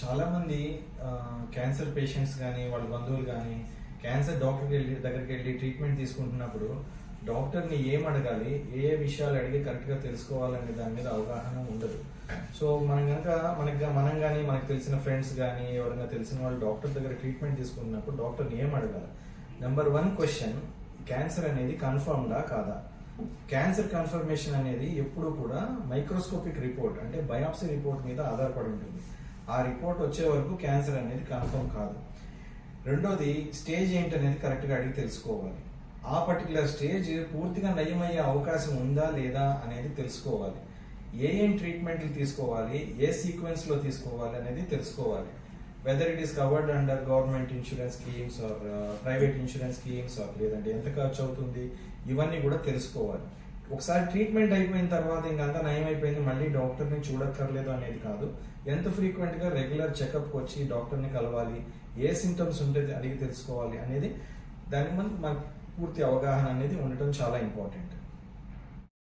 చాలామంది cancer patients కానీ వాళ్ళ బంధువులు కానీ క్యాన్సర్ డాక్టర్కి వెళ్ళి దగ్గరికి వెళ్ళి ట్రీట్మెంట్ తీసుకుంటున్నప్పుడు డాక్టర్ని ఏం అడగాలి ఏ ఏ విషయాలు అడిగి కరెక్ట్గా తెలుసుకోవాలనే దాని మీద అవగాహన ఉండదు. సో మనం కనుక మనకి మనం కానీ మనకు తెలిసిన ఫ్రెండ్స్ కానీ ఎవరైనా తెలిసిన వాళ్ళు డాక్టర్ దగ్గర ట్రీట్మెంట్ తీసుకుంటున్నప్పుడు డాక్టర్ని ఏం అడగాలి? నెంబర్ వన్ క్వశ్చన్ క్యాన్సర్ అనేది కన్ఫర్మ్డా కాదా? క్యాన్సర్ కన్ఫర్మేషన్ అనేది ఎప్పుడూ కూడా మైక్రోస్కోపిక్ రిపోర్ట్ అంటే బయాప్సీ రిపోర్ట్ మీద ఆధారపడి ఉంటుంది. ఆ రిపోర్ట్ వచ్చే వరకు క్యాన్సర్ అనేది కన్ఫర్మ్ కాదు. రెండోది స్టేజ్ ఏంటి అనేది కరెక్ట్గా అడిగి తెలుసుకోవాలి. ఆ పర్టికులర్ స్టేజ్ పూర్తిగా నయమయ్యే అవకాశం ఉందా లేదా అనేది తెలుసుకోవాలి. ఏ ఏం ట్రీట్మెంట్లు తీసుకోవాలి ఏ సీక్వెన్స్లో తీసుకోవాలి అనేది తెలుసుకోవాలి. Whether it is covered under government insurance schemes or private insurance schemes or లేదంటే ఎంత ఖర్చు అవుతుంది ఇవన్నీ కూడా తెలుసుకోవాలి. ఒకసారి ట్రీట్మెంట్ అయిపోయిన తర్వాత ఇంకంతా నయం అయిపోయింది మళ్ళీ డాక్టర్ని చూడక్కర్లేదు అనేది కాదు. ఎంత ఫ్రీక్వెంట్గా రెగ్యులర్ చెకప్కి వచ్చి డాక్టర్ని కలవాలి ఏ సిమ్టమ్స్ ఉంటే అడిగి తెలుసుకోవాలి అనేది దాని మీద మనకు పూర్తి అవగాహన అనేది ఉండటం చాలా ఇంపార్టెంట్